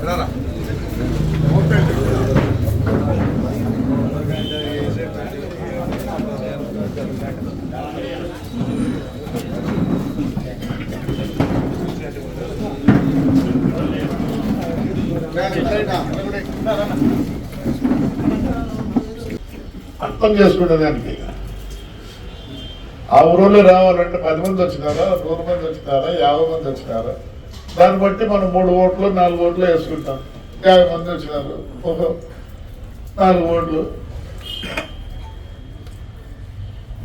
그러나. అర్థం చేసుకునేదానికి ఆ ఊరిలో రావాలంటే పది మంది వచ్చినారా నూరు మంది వచ్చినారా యాభై మంది వచ్చినారా? దాన్ని బట్టి మనం మూడు ఓట్లు నాలుగు ఓట్లు వేసుకుంటాం. యాభై మంది వచ్చినారు. ఒక నాలుగు ఓట్లు.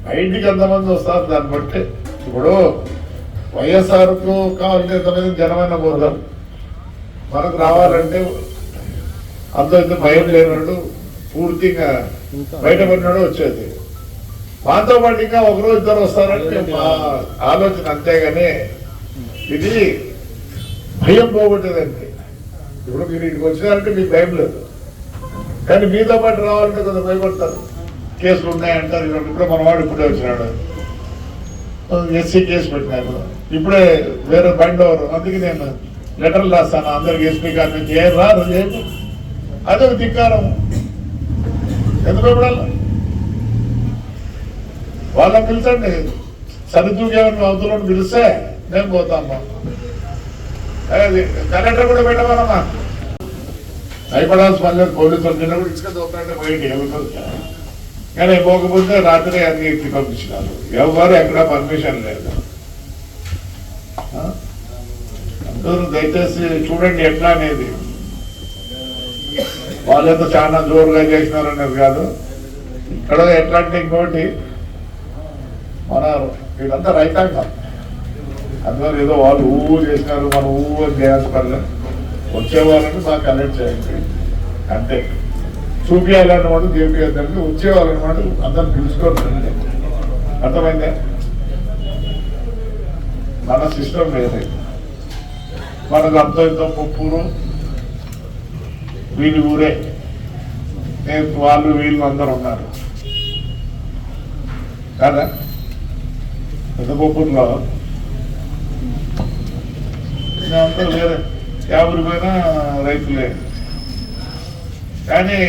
బయటికి ఎంతమంది వస్తారు దాన్ని బట్టి? ఇప్పుడు వైఎస్ఆర్కు కావాలంటే ఎంతమంది జనమైన పోతాం మనకు రావాలంటే అంత భయం లేనాడు పూర్తిగా బయటపడినాడు వచ్చేది. మాతో పాటు ఇంకా ఒకరోజు ఇద్దరు వస్తారంటే మా ఆలోచన అంతేగాని ఇది భయం పోగొట్టేదండి. ఇప్పుడు మీరు ఇక్కడికి వచ్చినారంటే మీకు భయం లేదు. కానీ మీతో పాటు రావాలంటే కొంత భయపడతారు. కేసులు ఉన్నాయంటారు ఇప్పుడే మన వాడు ఇప్పుడే వచ్చినాడు. ఎస్సీ కేసు పెట్టినారు. ఇప్పుడే వేరే బండి అందుకే నేను లెటర్లు రాస్తాను. అందరికి ఎస్పీ గారి నుంచి. ఏం రాదు చేయకు అదొక ధిక్కారం. ఎందుకు వాళ్ళని పిలిచండి. సరితూగేమని అవతల పిలిస్తే నేను పోతాము అది కలెక్టర్ కూడా పెట్టమన్నమా భయపడాల్సి పని లేదు పోలీసులు నిన్న కూడా ఇసుక దొంగంటే పోయింది. ఎవరు కానీ పోకపోతే రాత్రి అన్ని ఎత్తి పంపించినారు. ఎవరు ఎక్కడ పర్మిషన్ లేదు ఆ? అందరూ దయచేసి చూడండి ఎట్లా అనేది. వాళ్ళతో చాలా జోరుగా చేసినారు అనేది కాదు. ఇక్కడ ఎట్లా అంటే ఇంకోటి మన వీళ్ళంతా రైతాంగం. అందరూ ఏదో వాళ్ళు ఊ చేసినారు మన ఊ అని చేయాల్సి పర్లేదు వచ్చే వాళ్ళని చేయండి కనెక్ట్ చేయండి. అంతే. చూపించాలన్నమాట చేపించాలంటే వచ్చే వాళ్ళనమాట అందరిని పిలుచుకోండి అర్థమైందే? మన సిస్టమ్ లేదు మనకు అంత ఇంత ముప్పురు? వీళ్ళు ఊరే. నేను వాళ్ళు వీళ్ళు అందరు ఉన్నారు. కదా? పెద్ద గొప్పలో అంతా వేరే యాభై రూపాయల రైతులే కానీ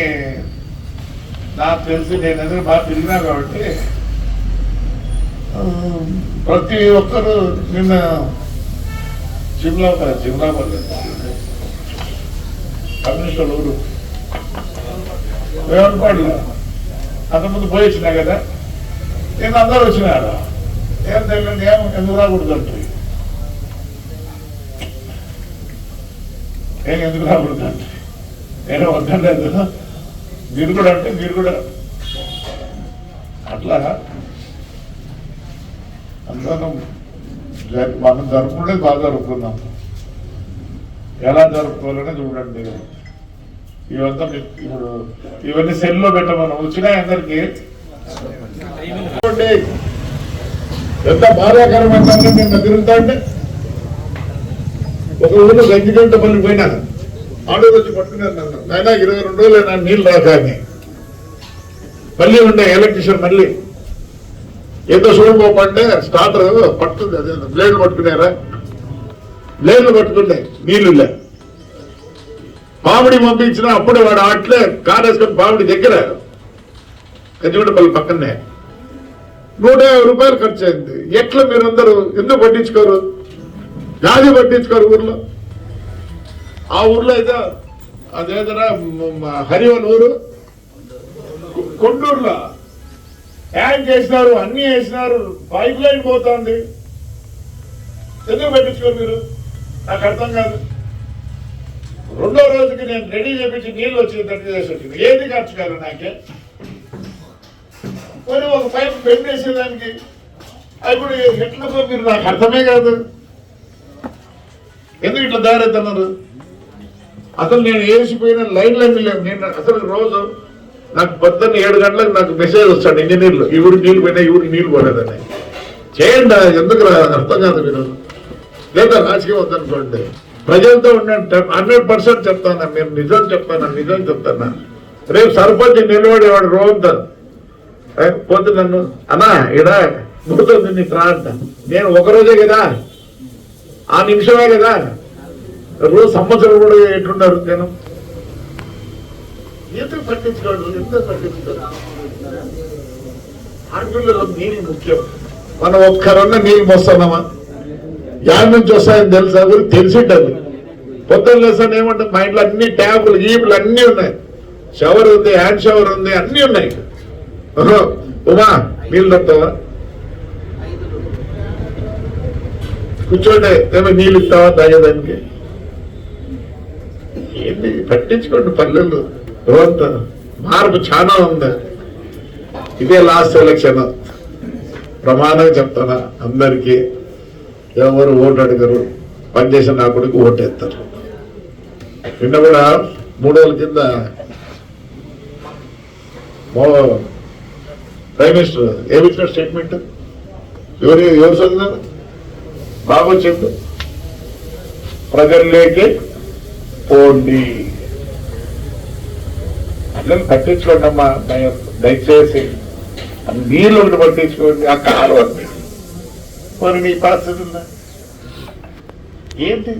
నాకు తెలిసి నేను ఎదురు బాగా తిరిగినా కాబట్టి ప్రతి ఒక్కరు నిన్న జిమ్లా జిమ్లా కమ్యూనిస్టుల ఊరు వేవనపాడు అంతకుముందు పోయి వచ్చినా కదా? నేను అందరూ వచ్చినారు. ఏం తెలియదు ఏం ఎందుకు రాకూడదు అంటే ఏం ఎందుకు రాకూడదు అంటే నేను వద్దలేదు మీరు కూడా అంటే మీరు కూడా అట్లా. అందరం మనం జరుపుకునేది బాగా జరుపుకుందాం. ఎలా జరుపుకోవాలనే చూడండి. ఇవంతా ఇప్పుడు ఇవన్నీ సెల్లో పెట్టమని. వచ్చినాయి అందరికి? చూడండి. ఎంత బాధాకరమైన నిన్న తిరుగుతా ఉంటే ఒక ఊళ్ళో గంజిగంట పల్లి పోయినాను. ఆడో వచ్చి పట్టుకున్నారు నన్ను. నాయన ఇరవై రెండు రోజులు నీళ్ళు రాక అని మళ్ళీ ఉండే ఎలక్ట్రిషియన్ మళ్ళీ. ఏదో చూడబోపంటే స్టార్టర్ పట్టుకుంది అదే బ్లేడ్లు పట్టుకున్నారా బ్లేడ్లు పట్టుకుంటే నీళ్ళు లే పామిడి పంపించిన అప్పుడే వాడు అట్లే కారు వేసుకొని పామిడి దగ్గర. గంజిగంటపల్లి పక్కనే. నూట యాభై రూపాయలు ఖర్చు అయింది. ఎట్లా మీరందరూ ఎందుకు పట్టించుకోరు? గాది పట్టించుకోరు ఊర్లో. ఆ ఊర్లో అయితే అదేదరా హరివన్ ఊరు? కొండూరులో యాడ్ చేసినారు అన్ని వేసినారు పైప్ లైన్ పోతుంది. ఎందుకు పెట్టించుకోరు మీరు? నాకు అర్థం కాదు. రెండో రోజుకి నేను రెడీ చేపించి నీళ్ళు వచ్చి రెడీ చేసి వచ్చింది ఏది ఖర్చు కాదు నాకే. మరి ఒక పైప్ బెండ్ వేసేదానికి. ఇప్పుడు ఎట్లా మీరు నాకు అర్థమే కాదు. ఎందుకు ఇట్లా దారెత్తన్నారు? అసలు నేను వేసిపోయిన లైన్లన్నీ లేవు. నేను అసలు రోజు నాకు పొద్దున్న ఏడు గంటలకు నాకు మెసేజ్ వస్తాడు ఇంజనీర్లు ఇవి నీళ్ళు పోయినా ఈ నీళ్ళు పోలేదని. చేయండి ఎందుకు రా- అర్థం కాదు మీరు. లేదా రాజకీయం వద్దనుకోండి. ప్రజలతో ఉండండి హండ్రెడ్ పర్సెంట్ చెప్తాను మీరు? నిజం చెప్తాను? నిజం చెప్తాను? రేపు సర్పంచ్ నిలబడేవాడు రోంతా పోతే నన్ను అన్నా ఇడా పోతుంది నీకు రా అంట. నేను ఒక రోజే కదా? ఆ నిమిషమే కదా? రోజు సంవత్సరం కూడా ఎట్లున్నారు నేను ఎందుకు పట్టించుకోడు? ఎందుకు పట్టించుకోడు? ఆడపిల్లలు నీళ్ళు ముఖ్యం. మనం ఒక్కరున్న నీళ్ళు మోస్తున్నామా? యాడ నుంచి వస్తాయని తెలుసా? గురి తెలిసింటది పొద్దున్న లేసాను ఏమంటే? మా ఇంట్లో అన్ని ట్యాబులు గీపులు అన్నీ ఉన్నాయి. షవర్ ఉంది హ్యాండ్ షవర్ ఉంది అన్నీ ఉన్నాయి. ఉమా నీళ్ళు తప్పుతావా కూర్చోండి. ఏమో నీళ్ళు ఇస్తావా? తాగేదానికి ఏంటి? పట్టించుకోండి పల్లెల్లో. రోజంతా మార్పు చాలా ఉంది. ఇదే లాస్ట్ ఎలక్షన్ ప్రమాణం చెప్తానా అందరికీ. ఎవరు ఓటు అడగరు. పనిచేసిన నా కొడుకు ఓటు వేస్తారు. నిన్న కూడా మూడు రోజుల కింద ప్రైమ్ మినిస్టర్ ఏమిచ్చిన స్టేట్మెంట్? ఎవరు ఎవరు చదివారు బాగా వచ్చింది ప్రజల్లోకి పోండి. పిల్లలు పట్టించుకోండి అమ్మా దయచేసి ఆ నీళ్ళు ఒకటి పట్టించుకోండి ఆ కాలువ మరి నీ పరిస్థితి ఉందా? ఏంటి?